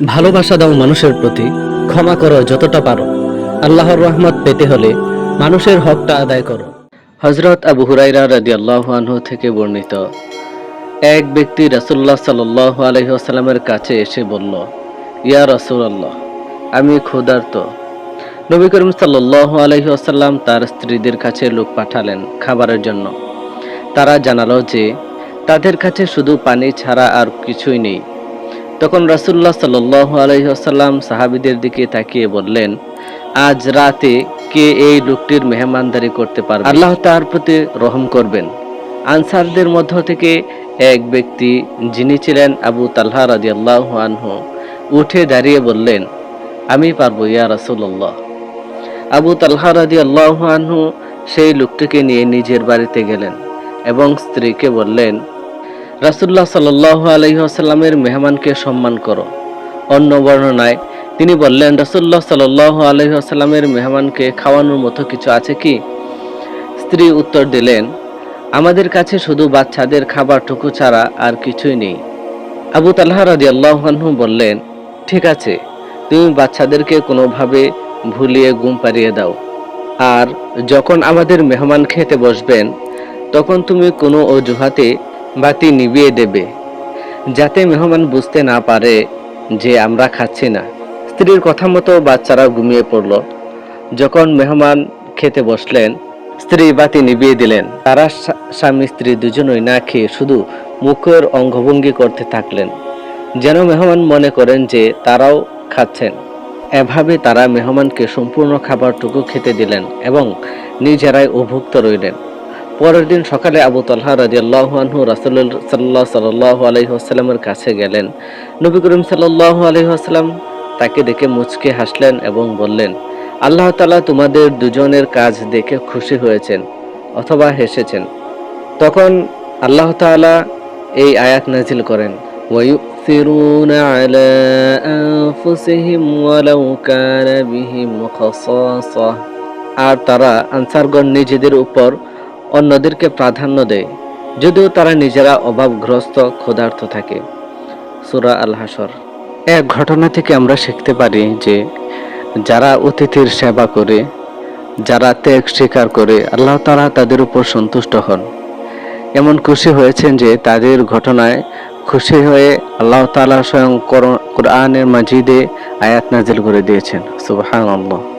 ভালোবাসা দাও মানুষের প্রতি, ক্ষমা করো যতটা পারো। আল্লাহর রহমত পেতে হলে মানুষের হকটা আদায় করো। হজরত আবু হুরাইরা রাদি আনহু থেকে বর্ণিত, এক ব্যক্তি রাসুল্লাহ সাল আলহিহাস্লামের কাছে এসে বলল, ইয়া রাসূলুল্লাহ, আমি ক্ষুধার্ত। নবী করিম সাল্লাহ আলহিহাস্লাম তার স্ত্রীদের কাছে লোক পাঠালেন খাবারের জন্য। তারা জানালো যে, তাদের কাছে শুধু পানি ছাড়া আর কিছুই নেই। তখন রাসুল্লাহ সাল্লাহ আলহিহাস্লাম সাহাবিদের দিকে তাকিয়ে বললেন, আজ রাতে কে এই লোকটির মেহমানদারি করতে পারবে? আল্লাহ তার প্রতি রহম করবেন। আনসারদের মধ্য থেকে এক ব্যক্তি, যিনি ছিলেন আবু তালহা রাজি আল্লাহ আনহু, উঠে দাঁড়িয়ে বললেন, আমি পারব ইয়া রাসুল্লাহ আবু তালহা রাজি আল্লাহ আনহু সেই লোকটিকে নিয়ে নিজের বাড়িতে গেলেন এবং স্ত্রীকে বললেন রাসুল্লাহ সাল্লাহ আলহিহাস্লামের মেহমানকে সম্মান করো। অন্য বর্ণনায় তিনি বললেন রাসুল্লাহ সাল্লাহ আলহিহাস্লামের মেহমানকে খাওয়ানোর মতো কিছু আছে কি? স্ত্রী উত্তর দিলেন, আমাদের কাছে শুধু বাচ্চাদের খাবারটুকু ছাড়া আর কিছুই নেই। আবু তাল্লাহ রাজি আল্লাহনহু বললেন, ঠিক আছে, তুমি বাচ্চাদেরকে কোনোভাবে ভুলিয়ে গুম পাড়িয়ে দাও। আর যখন আমাদের মেহমান খেতে বসবেন, তখন তুমি কোনো অজুহাতে বাতি নিভিয়ে দেবে। যাতে মেহমান বুঝতে না পারে যে আমরা খাচ্ছি না। স্ত্রীর কথা মতো বাচ্চারা ঘুমিয়ে পড়ল। যখন মেহমান খেতে বসলেন, স্ত্রী বাতি নিভিয়ে দিলেন। তারা স্বামী স্ত্রী দুজনই না খেয়ে শুধু মুখের অঙ্গভঙ্গি করতে থাকলেন। যেন মেহমান মনে করেন যে তারাও খাচ্ছেন। এভাবে তারা মেহমানকে সম্পূর্ণ খাবারটুকু খেতে দিলেন এবং নিজেরাই অভুক্ত রইলেন। পরের দিন সকালে আবু তালহা রাজিয়াল্লাহু আনহু রাসূলুল্লাহ সাল্লাল্লাহু সাল্লাল্লাহু আলাইহি ওয়াসাল্লামের কাছে গেলেন নবী করিম সাল্লাল্লাহু আলাইহি ওয়াসাল্লাম তাকে দেখে মুচকে হাসলেন এবং বললেন আল্লাহ তাআলা তোমাদের দুজনের কাজ দেখে খুশি হয়েছেন অথবা হেসেছেন তখন আল্লাহ তাআলা এই আয়াত নাজিল করেন ويؤثرون على أنفسهم ولو كان بهم خصاصة আর তারা আনসারগণ নিজেদের উপর অন্যদেরকে প্রাধান্য দেয়, যদিও তারা নিজেরা অভাবগ্রস্ত ক্ষুধার্ত থাকে। সুরা আল হাসর এক ঘটনা থেকে আমরা শিখতে পারি যে, যারা অতিথির সেবা করে, যারা ত্যাগ স্বীকার করে, আল্লাহ তারা তাদের উপর সন্তুষ্ট হন। এমন খুশি হয়েছেন যে, তাদের ঘটনায় খুশি হয়ে আল্লাহ তালা স্বয়ং কোরআনের মাজিদে আয়াত নাজিল করে দিয়েছেন। সুবহানাল্লাহ।